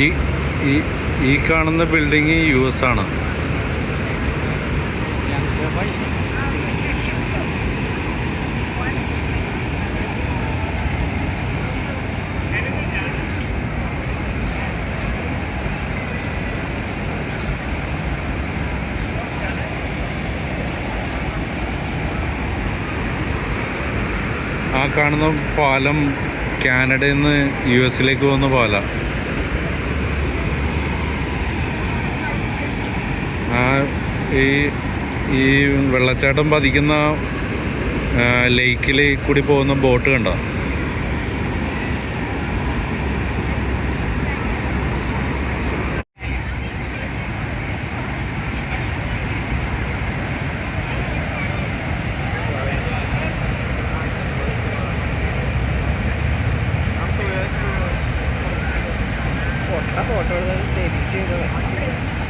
ഈ ഈ ഈ കാണുന്ന ബിൽഡിങ് യു എസ് ആണ്. ആ കാണുന്ന പാലം കാനഡയിൽ നിന്ന് യു എസിലേക്ക് പോകുന്ന പാല. ആ ഈ ഈ വെള്ളച്ചാട്ടം പതിക്കുന്ന ലേക്കിൽ കൂടി പോകുന്ന ബോട്ട് കണ്ടോ? ഫോട്ടോ ഫോട്ടോ എഡിറ്റ് ചെയ്തത്.